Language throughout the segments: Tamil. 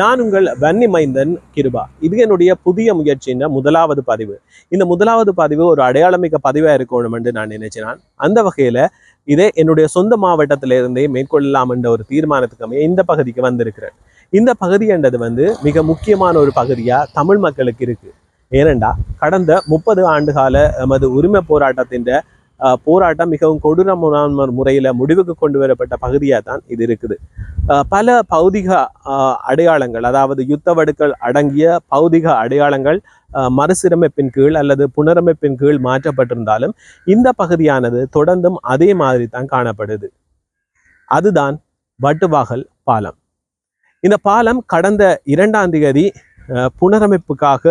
நான் உங்கள் வன்னி மைந்தன் கிருபா. இது என்னுடைய புதிய முயற்சியின் முதலாவது பதிவு. இந்த முதலாவது பதிவு ஒரு அடையாளமிக்க பதிவாக இருக்கணும் என்று நான் நினைச்சினான். அந்த வகையில் இதே என்னுடைய சொந்த மாவட்டத்திலிருந்தே மேற்கொள்ளலாம் என்ற ஒரு தீர்மானத்துக்கு அமைய இந்த பகுதிக்கு வந்திருக்கிறேன் இந்த பகுதி என்றது வந்து மிக முக்கியமான ஒரு பகுதியாக தமிழ் மக்களுக்கு இருக்குது ஏனெண்டா கடந்த முப்பது ஆண்டுகால எமது உரிமை போராட்டத்தின் போராட்டம் மிகவும் கொடூரமான முறையில் முடிவுக்கு கொண்டு வரப்பட்ட பகுதியாக தான் இது இருக்குது. பல பௌதிக அடையாளங்கள் அதாவது யுத்த வடுக்கள் அடங்கிய பௌதிக அடையாளங்கள் அஹ், மறுசீரமைப்பின் கீழ் அல்லது புனரமைப்பின் கீழ் மாற்றப்பட்டிருந்தாலும் இந்த பகுதியானது தொடர்ந்தும் அதே மாதிரி தான் காணப்படுது. அதுதான் வட்டுவாகல் பாலம். இந்த பாலம் கடந்த இரண்டாம் தேதி புனரமைப்புக்காக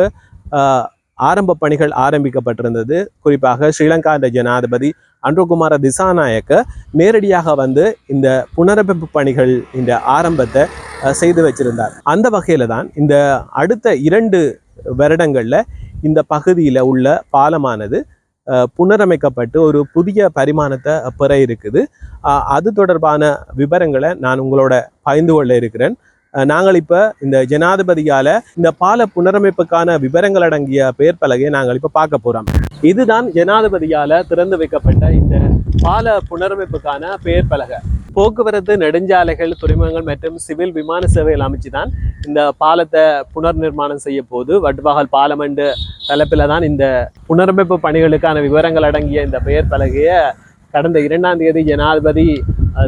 ஆரம்ப பணிகள் ஆரம்பிக்கப்பட்டிருந்தது. குறிப்பாக ஸ்ரீலங்கா ஜனாதிபதி அன்றுகுமார திசாநாயக்க நேரடியாக வந்து இந்த புனரமைப்பு பணிகள் இந்த ஆரம்பத்தை செய்து வச்சிருந்தார். அந்த வகையில் தான் இந்த அடுத்த இரண்டு வருடங்களில் இந்த பகுதியில் உள்ள பாலமானது புனரமைக்கப்பட்டு ஒரு புதிய பரிமாணத்தை பெற இருக்குது. அது தொடர்பான விவரங்களை நான் உங்களோட பகிர்ந்து கொள்ள இருக்கிறேன். நாங்கள் இப்போ இந்த ஜனாதிபதியால் இந்த பால புனரமைப்புக்கான விவரங்கள் அடங்கிய பெயர் பலகையை நாங்கள் இப்போ பார்க்க போகிறோம் இதுதான் ஜனாதிபதியால் திறந்து வைக்கப்பட்ட இந்த பால புனரமைப்புக்கான பெயர் பலகை. போக்குவரத்து நெடுஞ்சாலைகள் துறைமுகங்கள் மற்றும் சிவில் விமான சேவைகள் அமைச்சு தான் இந்த பாலத்தை புனர் நிர்மாணம் செய்ய போது வட்வாகல் பாலமண்டு தலைப்பில் தான் இந்த புனரமைப்பு பணிகளுக்கான விவரங்கள் அடங்கிய இந்த பெயர் பலகையை கடந்த இரண்டாம் தேதி ஜனாதிபதி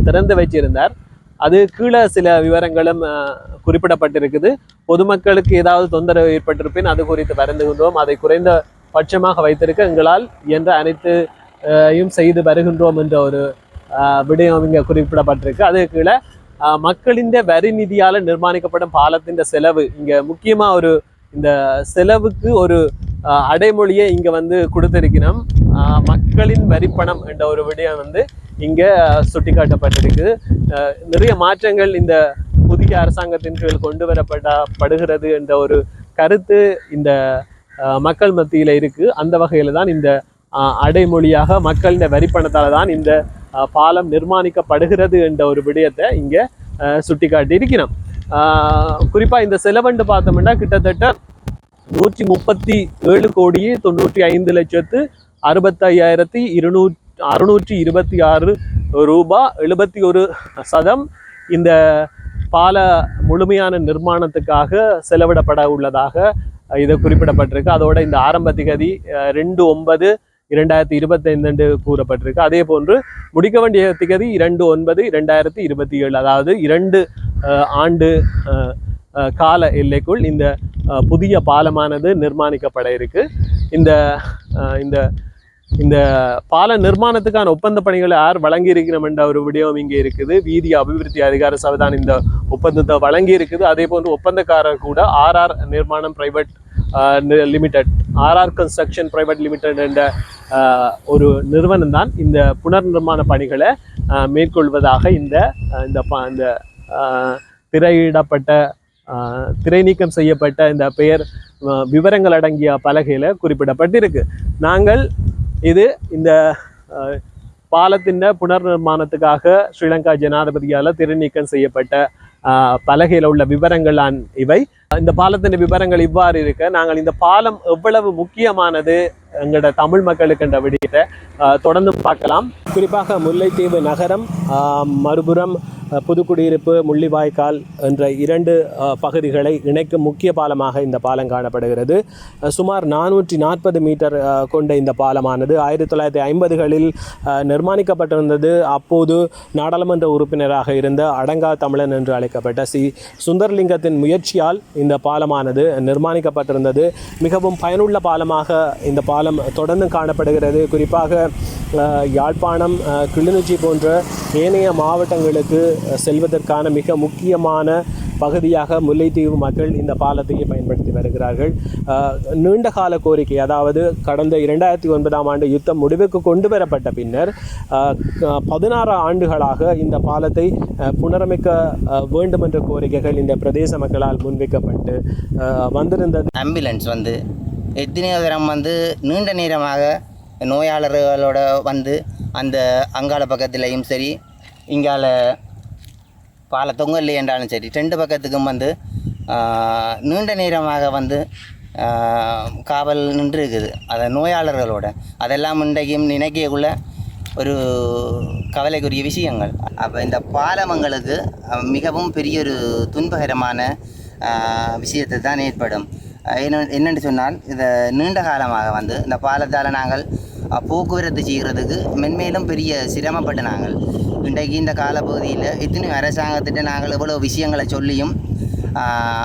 திறந்து வச்சிருந்தார். அது கீழே சில விவரங்களும் குறிப்பிடப்பட்டிருக்குது. பொதுமக்களுக்கு ஏதாவது தொந்தரவு ஏற்பட்டிருப்பின் அது குறித்து வருந்துகின்றோம். அதை குறைந்த பட்சமாக வைத்திருக்க எங்களால் என்ற அனைத்து யும் செய்து வருகின்றோம் என்ற ஒரு விடயம் இங்கே குறிப்பிடப்பட்டிருக்கு. அது கீழே மக்களின் வரி நிதியால் நிர்மாணிக்கப்படும் பாலத்தின் செலவு. இங்கே முக்கியமாக ஒரு இந்த செலவுக்கு ஒரு அடைமொழியை இங்கே வந்து கொடுத்திருக்கிறோம் மக்களின் வரிப்பணம் என்ற ஒரு விடயம் வந்து இங்கே சுட்டிக்காட்டப்பட்டிருக்கு நிறைய மாற்றங்கள் இந்த புதிய அரசாங்கத்தின் கீழ் கொண்டு வரப்பட படுகிறது என்ற ஒரு கருத்து இந்த மக்கள் மத்தியில் இருக்குது அந்த வகையில் தான் இந்த அடைமொழியாக மக்களின் வரிப்பணத்தால் தான் இந்த பாலம் நிர்மாணிக்கப்படுகிறது என்ற ஒரு விடயத்தை இங்கே சுட்டிக்காட்டி இருக்கிறோம் குறிப்பாக இந்த செலவண்டு பார்த்தோம்னா கிட்டத்தட்ட நூற்றி முப்பத்தி ஏழு கோடியே தொண்ணூற்றி ஐந்து லட்சத்து அறுபத்தையாயிரத்தி இருநூற்றி அறுநூற்றி இருபத்தி ஆறு ரூபா எழுபத்தி ஒரு சதம் இந்த பால முழுமையான நிர்மாணத்துக்காக செலவிடப்பட உள்ளதாக இது குறிப்பிடப்பட்டிருக்கு. அதோட இந்த ஆரம்ப திகதி ரெண்டு ஒன்பது இரண்டாயிரத்தி இருபத்தைந்து என்று கூறப்பட்டிருக்கு. அதே போன்று முடிக்க வேண்டிய திகதி இரண்டு ஒன்பது இரண்டாயிரத்தி இருபத்தி ஏழு அதாவது இரண்டு ஆண்டு கால எல்லைக்குள் இந்த புதிய பாலமானது நிர்மாணிக்கப்பட இருக்கு. இந்த இந்த இந்த பால நிர்மாணத்துக்கான ஒப்பந்த பணிகளை யார் வழங்கி இருக்கிறோம் என்ற ஒரு விடயம் இங்கே இருக்குது. வீதி அபிவிருத்தி அதிகார சபைதான் இந்த ஒப்பந்தத்தை வழங்கி இருக்குது அதே போன்று ஒப்பந்தக்காரர் கூட ஆர்ஆர் நிர்மாணம் private limited RR construction private limited என்ற ஒரு நிறுவனம் தான் இந்த புனர் நிர்மாண பணிகளை மேற்கொள்வதாக இந்த இந்த இந்த திரையிடப்பட்ட திரை நீக்கம் செய்யப்பட்ட இந்த பெயர் விவரங்கள் அடங்கிய பலகையில் குறிப்பிடப்பட்டிருக்கு. நாங்கள் இது இந்த பாலத்தின் புனர் நிர்மாணத்துக்காக ஸ்ரீலங்கா ஜனாதிபதியால் திருநீக்கம் செய்யப்பட்ட பலகையில் உள்ள விவரங்களான் இவை. இந்த பாலத்தின் விவரங்கள் இவ்வாறு இருக்க நாங்கள் இந்த பாலம் எவ்வளவு முக்கியமானது எங்களோட தமிழ் மக்களுக்கு என்ற விடயத்தை தொடர்ந்து பார்க்கலாம். குறிப்பாக முல்லைத்தீவு நகரம் மறுபுறம் புதுக்குடியிருப்பு முள்ளிவாய்க்கால் என்ற இரண்டு பகுதிகளை இணைக்கும் முக்கிய பாலமாக இந்த பாலம் காணப்படுகிறது. சுமார் நானூற்றி நாற்பது மீட்டர் கொண்ட இந்த பாலமானது ஆயிரத்தி தொள்ளாயிரத்தி ஐம்பதுகளில் நிர்மாணிக்கப்பட்டிருந்தது. அப்போது நாடாளுமன்ற உறுப்பினராக இருந்த அடங்கா தமிழன் என்று அழைக்கப்பட்ட சி. சுந்தர்லிங்கத்தின் முயற்சியால் இந்த பாலமானது நிர்மாணிக்கப்பட்டிருந்தது. மிகவும் பயனுள்ள பாலமாக இந்த பாலம் தொடர்ந்து காணப்படுகிறது. குறிப்பாக யாழ்ப்பாணம் கிளிநொச்சி போன்ற ஏனைய மாவட்டங்களுக்கு செல்வதற்கான மிக முக்கியமான பகுதியாக முல்லைத்தீவு மக்கள் இந்த பாலத்தையே பயன்படுத்தி வருகிறார்கள். நீண்ட கால கோரிக்கை அதாவது கடந்த இரண்டாயிரத்தி ஒன்பதாம் ஆண்டு யுத்தம் முடிவுக்கு கொண்டு வரப்பட்ட பின்னர் பதினாறு ஆண்டுகளாக இந்த பாலத்தை புனரமைக்க வேண்டும் என்ற கோரிக்கைகள் இந்த பிரதேச மக்களால் முன்வைக்கப்பட்டு வந்திருந்தது. ஆம்புலன்ஸ் வந்து எத்தனையோ தரம் வந்து நீண்ட நேரமாக நோயாளர்களோட வந்து அந்த அங்காள பக்கத்துலேயும் சரி இங்கால பால தொங்கல் என்றாலும் சரி ரெண்டு பக்கத்துக்கும் வந்து நீண்ட நேரமாக வந்து காவல் நின்று இருக்குது அதை நோயாளர்களோட. அதெல்லாம் இன்றைக்கும் நினைக்கக்குள்ள ஒரு கவலைக்குரிய விஷயங்கள். அப்போ இந்த பாலமங்களுக்கு மிகவும் பெரிய ஒரு துன்பகரமான விஷயத்தை தான் ஏற்படும். என்ன என்னென்று சொன்னால் இந்த நீண்ட காலமாக வந்து இந்த பாலத்தால் நாங்கள் போக்குவரத்து செய்கிறதுக்கு மென்மேலும் பெரிய சிரமப்பட்டு நாங்கள். இன்றைக்கு இந்த காலப்பகுதியில் இத்தனையும் அரசாங்கத்திட்ட நாங்கள் எவ்வளோ விஷயங்களை சொல்லியும்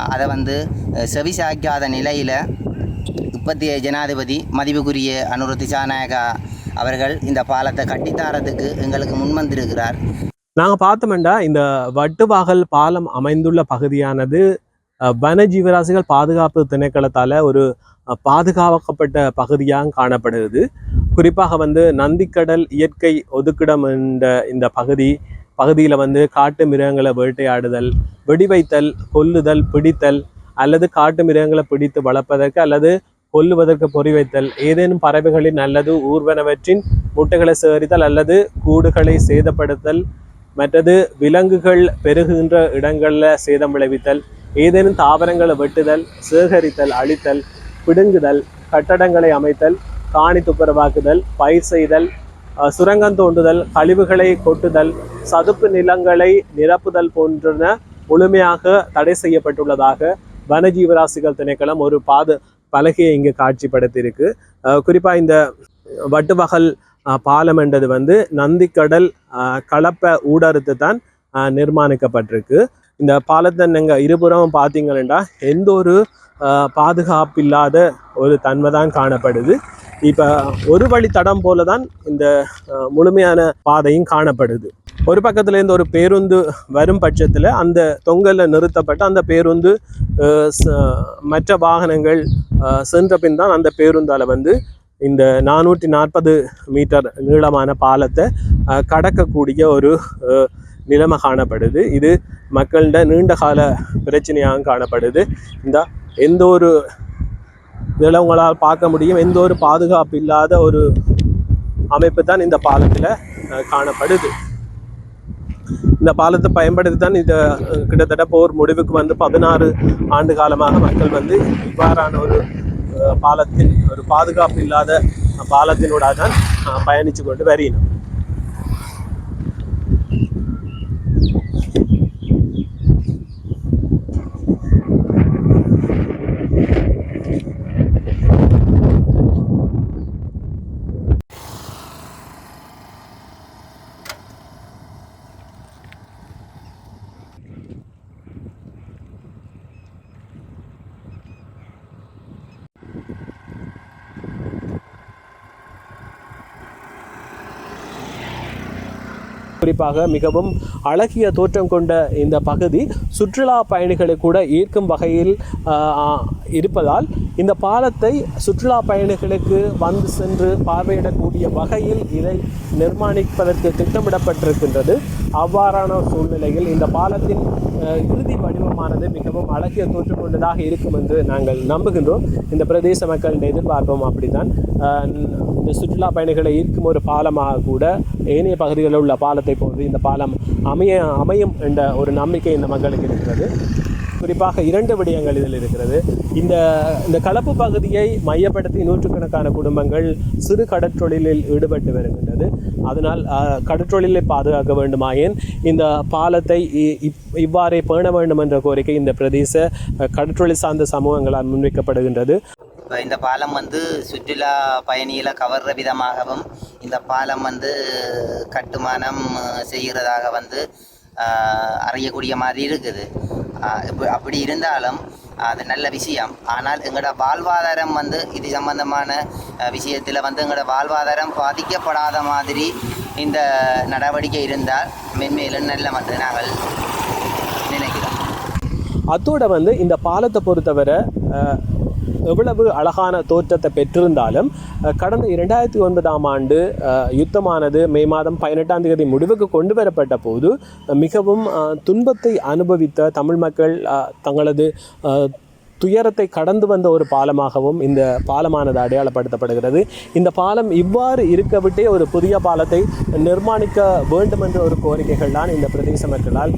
அதை வந்து செவிசாய்க்காத செவி சாய்க்காத நிலையில் இப்பத்திய ஜனாதிபதி மதிப்புக்குரிய அனுர திசாநாயகா அவர்கள் இந்த பாலத்தை கட்டித்தாரத்துக்கு எங்களுக்கு முன்வந்திருக்கிறார் நாங்கள் பார்த்தோம்னா இந்த வட்டுவாகல் பாலம் அமைந்துள்ள பகுதியானது வனஜீவராசிகள் ஜீவராசிகள் பாதுகாப்பு திணைக்களத்தால் ஒரு பாதுகாக்கப்பட்ட பகுதியாக காணப்படுகிறது. குறிப்பாக வந்து நந்திக்கடல் இயற்கை ஒதுக்கிடம் என்ற இந்த பகுதி பகுதியில் வந்து காட்டு மிருகங்களை வேட்டையாடுதல் வெடிவைத்தல் கொல்லுதல் பிடித்தல் அல்லது காட்டு மிருகங்களை பிடித்து வளர்ப்பதற்கு அல்லது கொல்லுவதற்கு பொறி வைத்தல் ஏதேனும் பறவைகளின் அல்லது ஊர்வனவற்றின் முட்டைகளை சேகரித்தல் அல்லது கூடுகளை சேதப்படுத்தல் மற்றது விலங்குகள் பெருகுகின்ற இடங்களில் சேதம் விளைவித்தல் ஏதேனும் தாவரங்களை வெட்டுதல் சேகரித்தல் அழித்தல் பிடுங்குதல் கட்டடங்களை அமைத்தல் காணி துப்புரவாக்குதல் பயிர் செய்தல் சுரங்கம் தோண்டுதல் கழிவுகளை கொட்டுதல் சதுப்பு நிலங்களை நிரப்புதல் போன்றன முழுமையாக தடை செய்யப்பட்டுள்ளதாக வனஜீவராசிகள் திணைக்களம் ஒரு பாத பலகையை இங்கு காட்சிப்படுத்தியிருக்கு. குறிப்பாக இந்த வட்டுவகல் பாலம் என்றது வந்து நந்திக்கடல் கலப்பை ஊடறுத்து தான் நிர்மாணிக்கப்பட்டிருக்கு. இந்த பாலத்தை நீங்கள் இருபுறமும் பார்த்தீங்கன்னா எந்த ஒரு பாதுகாப்பு பாதுகாப்பில்லாத ஒரு தன்மை தான் காணப்படுது. இப்போ ஒரு வழி தடம் போல தான் இந்த முழுமையான பாதையும் காணப்படுது. ஒரு பக்கத்துல இருந்து ஒரு பேருந்து வரும் பட்சத்தில் அந்த தொங்கலில் நிறுத்தப்பட்ட அந்த பேருந்து மற்ற வாகனங்கள் சென்ற பின் தான் அந்த பேருந்தால் வந்து இந்த நானூற்றி நாற்பது மீட்டர் நீளமான பாலத்தை கடக்கக்கூடிய ஒரு நிலைமை காணப்படுது. இது மக்கள்கிட்ட நீண்ட கால பிரச்சனையாகவும் காணப்படுது. இந்த எந்த ஒரு இதில் உங்களால் பார்க்க முடியும். எந்த ஒரு பாதுகாப்பு இல்லாத ஒரு அமைப்பு தான் இந்த பாலத்தில் காணப்படுது. இந்த பாலத்தை பயன்படுத்தி தான் இந்த கிட்டத்தட்ட போர் முடிவுக்கு வந்து பதினாறு ஆண்டு காலமாக மக்கள் வந்து இவ்வாறான ஒரு பாலத்தின் ஒரு பாதுகாப்பு இல்லாத பாலத்தினூட தான் பயணித்து கொண்டு வருகிறோம். குறிப்பாக மிகவும் அழகிய தோற்றம் கொண்ட இந்த பகுதி சுற்றுலா பயணிகளை கூட ஈர்க்கும் வகையில் ஆஹ், இருப்பதால் இந்த பாலத்தை சுற்றுலா பயணிகளுக்கு வந்து சென்று பார்வையிடக்கூடிய வகையில் இதை நிர்மாணிப்பதற்கு திட்டமிடப்பட்டிருக்கின்றது. அவ்வாறான சூழ்நிலையில் இந்த பாலத்தின் இறுதி வடிவமானது மிகவும் அழகிய தோற்றம் கொண்டதாக இருக்கும் என்று நாங்கள் நம்புகின்றோம். இந்த பிரதேச மக்களின் எதிர்பார்ப்பும் அப்படித்தான். இந்த சுற்றுலா பயணிகளை ஈர்க்கும் ஒரு பாலமாக கூட ஏனைய பகுதிகளில் உள்ள பாலத்தை போன்று இந்த பாலம் அமைய அமையும் என்ற ஒரு நம்பிக்கை இந்த மக்களுக்கு இருக்கிறது. குறிப்பாக இரண்டு விடயங்கள் இதில் இருக்கிறது. இந்த இந்த கலப்பு பகுதியை மையப்படுத்தி நூற்றுக்கணக்கான குடும்பங்கள் சிறு கடற்றொழிலில் ஈடுபட்டு வருகின்றது. அதனால் கடற்றொழிலை பாதுகாக்க வேண்டுமாயின் இந்த பாலத்தை இ- இப்- இவ்வாறே பேண வேண்டும் என்ற கோரிக்கை இந்த பிரதேச கடற்றொழில் சார்ந்த சமூகங்களால் முன்வைக்கப்படுகின்றது. இப்போ இந்த பாலம் வந்து சுற்றுலா பயணிகளை கவர்ற விதமாகவும் இந்த பாலம் வந்து கட்டுமானம் செய்கிறதாக வந்து அறியக்கூடிய மாதிரி இருக்குது. அப்படி இருந்தாலும் அது நல்ல விஷயம். ஆனால் எங்களோட வாழ்வாதாரம் வந்து இது சம்பந்தமான விஷயத்தில் வந்து எங்களோட வாழ்வாதாரம் பாதிக்கப்படாத மாதிரி இந்த நடவடிக்கை இருந்தால் மென்மேலும் நல்ல வந்து நாங்கள் நினைக்கிறோம். அத்தோட வந்து இந்த பாலத்தை பொறுத்தவரை எவ்வளவு அழகான தோற்றத்தை பெற்றிருந்தாலும் கடந்த இரண்டாயிரத்தி ஒன்பதாம் ஆண்டு யுத்தமானது மே மாதம் பதினெட்டாம் தேதி முடிவுக்கு கொண்டு வரப்பட்ட போது மிகவும் துன்பத்தை அனுபவித்த தமிழ் மக்கள் தங்களது துயரத்தை கடந்து வந்த ஒரு பாலமாகவும் இந்த பாலமானது அடையாளப்படுத்தப்படுகிறது. இந்த பாலம் இவ்வாறு இருக்கவிட்டே ஒரு புதிய பாலத்தை நிர்மாணிக்க வேண்டும் என்ற ஒரு கோரிக்கைகள் தான் இந்த பிரதேச மக்களால்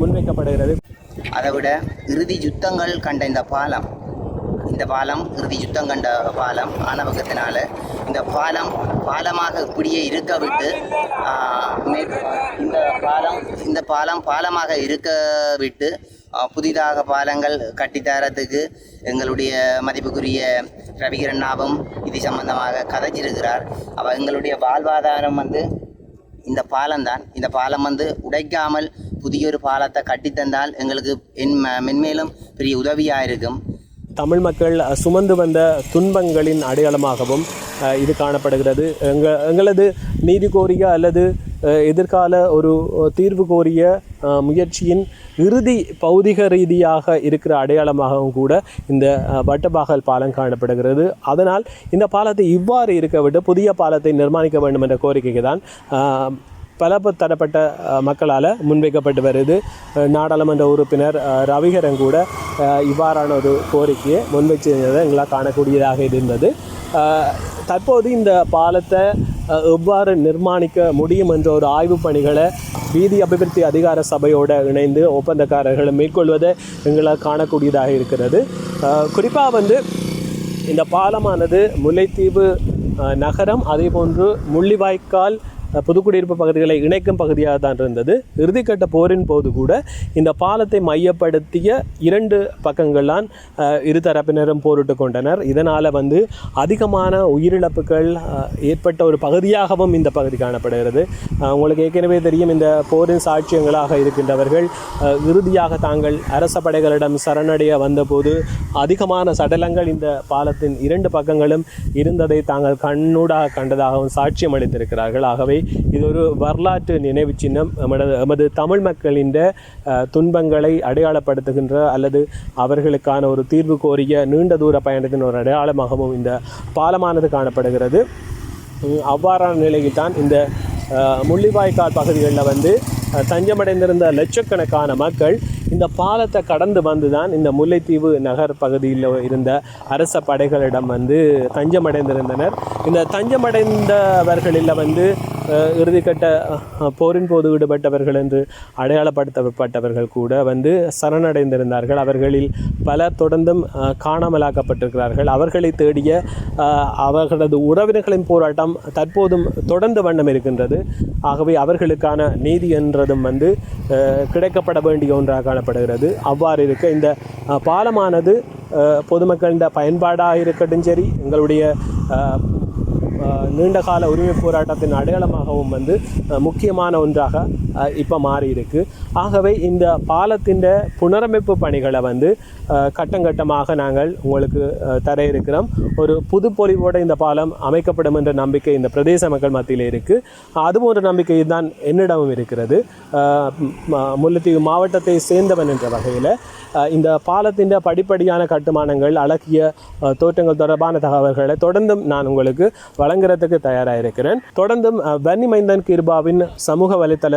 முன்வைக்கப்படுகிறது. அதை விட இறுதி யுத்தங்கள் கண்ட இந்த பாலம் இந்த பாலம் இறுதி யுத்தம் கண்ட பாலம் ஆணவகத்தினால இந்த பாலம் பாலமாக இப்படியே இருக்க விட்டு இந்த பாலம் இந்த பாலம் பாலமாக இருக்க விட்டு புதிதாக பாலங்கள் கட்டித்தரத்துக்கு எங்களுடைய மதிப்புக்குரிய ரவிகிரண்ணாவும் இது சம்பந்தமாக கதைச்சிருக்கிறார். அவ எங்களுடைய வாழ்வாதாரம் வந்து இந்த பாலம் தான் இந்த பாலம் வந்து உடைக்காமல் புதிய ஒரு பாலத்தை கட்டித்தந்தால் எங்களுக்கு என் மென்மேலும் பெரிய உதவியாக இருக்கும் தமிழ் மக்கள் சுமந்து வந்த துன்பங்களின் அடையாளமாகவும் இது காணப்படுகிறது. எங்க எங்களது நீதி கோரிய அல்லது எதிர்கால ஒரு தீர்வு கோரிய முயற்சியின் இறுதி பௌதிக ரீதியாக இருக்கிற அடையாளமாகவும் கூட இந்த வட்டபாகல் பாலம் காணப்படுகிறது. அதனால் இந்த பாலத்தை இவ்வாறு இருக்க விட்டு புதிய பாலத்தை நிர்மாணிக்க வேண்டும் என்ற கோரிக்கைக்கு தான் பல தரப்பட்ட மக்களால் முன்வைக்கப்பட்டு வருது. நாடாளுமன்ற உறுப்பினர் ரவிகரன் கூட இவ்வாறான ஒரு கோரிக்கையை முன்வைச்சிருந்ததை எங்களால் காணக்கூடியதாக இருந்தது. தற்போது இந்த பாலத்தை எவ்வாறு நிர்மாணிக்க முடியும் என்ற ஒரு ஆய்வுப் பணிகளை வீதி அபிவிருத்தி அதிகார சபையோடு இணைந்து ஒப்பந்தக்காரர்களை மேற்கொள்வதை எங்களால் காணக்கூடியதாக இருக்கிறது. குறிப்பாக வந்து இந்த பாலமானது முல்லைத்தீவு நகரம் அதே போன்று முள்ளிவாய்க்கால் புதுக்குடியிருப்பு பகுதிகளை இணைக்கும் பகுதியாக தான் இருந்தது. இறுதிக்கட்ட போரின் போது கூட இந்த பாலத்தை மையப்படுத்திய இரண்டு பக்கங்கள்லாம் இரு தரப்பினரும் போரிட்டு கொண்டனர். இதனால் வந்து அதிகமான உயிரிழப்புகள் ஏற்பட்ட ஒரு பகுதியாகவும் இந்த பகுதி காணப்படுகிறது. உங்களுக்கு ஏற்கனவே தெரியும் இந்த போரின் சாட்சியங்களாக இருக்கின்றவர்கள் இறுதியாக தாங்கள் அரச படைகளிடம் சரணடைய வந்தபோது அதிகமான சடலங்கள் இந்த பாலத்தின் இரண்டு பக்கங்களும் இருந்ததை தாங்கள் கண்ணூடாக கண்டதாகவும் சாட்சியம் அளித்திருக்கிறார்கள். ஆகவே இது ஒரு வரலாற்று நினைவு சின்னம். எமது நமது தமிழ் மக்களின் துன்பங்களை அடையாளப்படுத்துகின்ற அல்லது அவர்களுக்கான ஒரு தீர்வு கோரிய நீண்ட தூர பயணத்தின் ஒரு அடையாளமாகவும் இந்த பாலமானது காணப்படுகிறது. அவ்வாறான நிலையில் தான் இந்த முள்ளிவாய்க்கால் பகுதிகளில் வந்து தஞ்சமடைந்திருந்த லட்சக்கணக்கான மக்கள் இந்த பாலத்தை கடந்து வந்து தான் இந்த முல்லைத்தீவு நகர் பகுதியில் இருந்த அரச படைகளிடம் வந்து தஞ்சமடைந்திருந்தனர். இந்த தஞ்சமடைந்தவர்களில் வந்து இறுதிக்கட்ட போரின் போது ஈடுபட்டவர்கள் என்று அடையாளப்படுத்தப்பட்டவர்கள் கூட வந்து சரணடைந்திருந்தார்கள். அவர்களில் பல தொடர்ந்தும் காணாமலாக்கப்பட்டிருக்கிறார்கள். அவர்களை தேடிய அவர்களது உறவினர்களின் போராட்டம் தற்போதும் தொடர்ந்து வண்ணம் இருக்கின்றது. ஆகவே அவர்களுக்கான நீதி என்றதும் வந்து கிடைக்கப்பட வேண்டிய ஒன்றாக காணப்படுகிறது. அவ்வாறு இருக்க இந்த பாலமானது பொதுமக்களின் பயன்பாடாக இருக்கட்டும் சரி எங்களுடைய நீண்டகால உரிமை போராட்டத்தின் அடையாளமாகவும் வந்து முக்கியமான ஒன்றாக இப்போ மாறி இருக்குது ஆகவே இந்த பாலத்தின் புனரமைப்பு பணிகளை வந்து கட்டங்கட்டமாக நாங்கள் உங்களுக்கு தர இருக்கிறோம். ஒரு புது பொலிவோடு இந்த பாலம் அமைக்கப்படும் என்ற நம்பிக்கை இந்த பிரதேச மக்கள் மத்தியில் இருக்குது அதுபோன்ற நம்பிக்கை தான் என்னிடமும் இருக்கிறது. முல்லைத்தீவு மாவட்டத்தை சேர்ந்தவன் என்ற வகையில் இந்த பாலத்தின் படிப்படியான கட்டுமானங்கள் அழகிய தோற்றங்கள் தொடர்பான தகவல்களை தொடர்ந்தும் நான் உங்களுக்கு வழங்குறதுக்கு தயாராக இருக்கிறேன். தொடர்ந்தும் வன்னி மைந்தன் கிருபாவின் சமூக வலைத்தள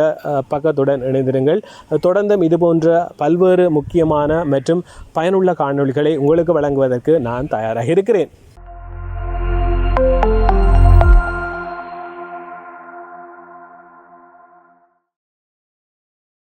பக்கத்துடன் இணைந்திருங்கள். தொடர்ந்தும் இதுபோன்ற பல்வேறு முக்கியமான மற்றும் பயனுள்ள காணொளிகளை உங்களுக்கு வழங்குவதற்கு நான் தயாராக இருக்கிறேன்.